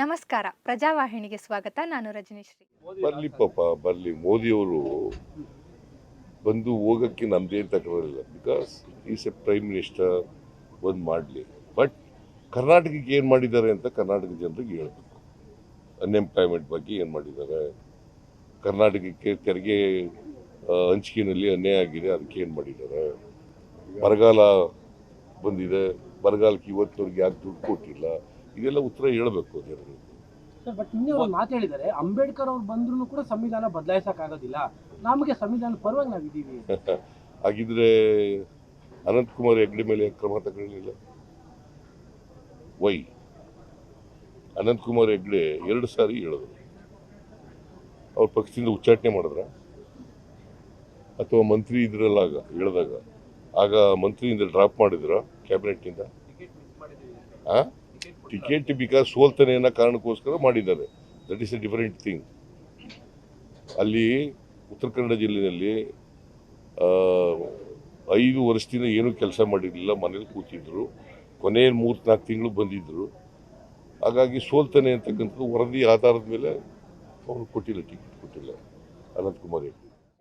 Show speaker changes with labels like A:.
A: ನಮಸ್ಕಾರ. ಪ್ರಜಾವಾಹಿನಿಗೆ ಸ್ವಾಗತ. ನಾನು ರಜನೀಶ್ರೀ
B: ಬರ್ಲಿ ಪಾಪ, ಬರ್ಲಿ. ಮೋದಿಯವರು ಬಂದು ಹೋಗಕ್ಕೆ ನಮ್ದೇನು ತಕರಲ್ಲ because is a prime minister ಬಂದು ಮಾಡಲಿ. ಬಟ್ ಕರ್ನಾಟಕಕ್ಕೆ ಏನು ಮಾಡಿದ್ದಾರೆ ಅಂತ ಕರ್ನಾಟಕ ಜನರಿಗೆ ಹೇಳಬೇಕು. ಅನ್ಎಂಪ್ಲಾಯ್ಮೆಂಟ್ ಬಗ್ಗೆ ಏನು ಮಾಡಿದ್ದಾರೆ? ಕರ್ನಾಟಕಕ್ಕೆ ತೆರಿಗೆ ಹಂಚಿಕೆಯಲ್ಲಿ ಅನ್ಯಾಯ ಆಗಿದೆ. ಅದಕ್ಕೆ ಏನು ಮಾಡಿದ್ದಾರೆ? ಬರಗಾಲ ಬಂದಿದೆ. ಬರಗಾಲಕ್ಕೆ ಇವತ್ತವರೆಗೆ ಯಾಕೆ ದುಡ್ಡು ಕೊಟ್ಟಿಲ್ಲ. ಇದೆಲ್ಲ ಉತ್ತರ ಹೇಳಬೇಕು ಅಂತ
C: ಹೇಳಿದ್ರು ಬಟ್ ನಿನ್ನೆ ಒಂದು ಮಾತು ಹೇಳಿದ್ದಾರೆ ಅಂಬೇಡ್ಕರ್ ಅವ್ರು ಬಂದ್ರು ಕೂಡ ಸಂವಿಧಾನ ಬದಲಾಯಿಸಕ್ ಆಗೋದಿಲ್ಲ ನಮಗೆ ಸಂವಿಧಾನ ಪರವಾಗಿ ನಾವಿದ್ದೀವಿ.
B: ಹಾಗಿದ್ರೆ ಅನಂತಕುಮಾರ್ ಹೆಗ್ಡೆ ಮೇಲೆ ಕ್ರಮ ತಗೊಳ್ಳಿಲ್ಲ? ವೈ ಅನಂತಕುಮಾರ್ ಹೆಗ್ಡೆ ಎರಡು ಸಾರಿ ಹೇಳಿದ್ರು. ಅವ್ರ ಪಕ್ಷದಿಂದ ಉಚ್ಚಾಟನೆ ಮಾಡಿದ್ರ? ಅಥವಾ ಮಂತ್ರಿ ಇದ್ರಲ್ಲ ಆಗ ಹೇಳಿದಾಗ. ಆಗ ಮಂತ್ರಿಯಿಂದ ಡ್ರಾಪ್ ಮಾಡಿದ್ರ ಕ್ಯಾಬಿನೆಟ್ನಿಂದ ಆ? ಟಿಕೆಟ್ ಬಿಕಾಸ್ ಸೋಲ್ತಾನೆ ಅನ್ನೋ ಕಾರಣಕ್ಕೋಸ್ಕರ ಮಾಡಿದ್ದಾರೆ. That is a different thing ಅಲ್ಲಿ ಉತ್ತರ ಕನ್ನಡ ಜಿಲ್ಲೆಯಲ್ಲಿ ಐದು ವರ್ಷದಿಂದ ಏನೂ ಕೆಲಸ ಮಾಡಿರಲಿಲ್ಲ, ಮನೇಲಿ ಕೂತಿದ್ರು. ಕೊನೆಯ ಮೂರು ನಾಲ್ಕು ತಿಂಗಳು ಬಂದಿದ್ದರು ಹಾಗಾಗಿ ಸೋಲ್ತಾನೆ ಅಂತಕ್ಕಂಥದ್ದು ವರದಿ ಆಧಾರದ ಮೇಲೆ ಅವರು ಕೊಟ್ಟಿಲ್ಲ, ಟಿಕೆಟ್ ಕೊಟ್ಟಿಲ್ಲ. ಅನಂತಕುಮಾರ್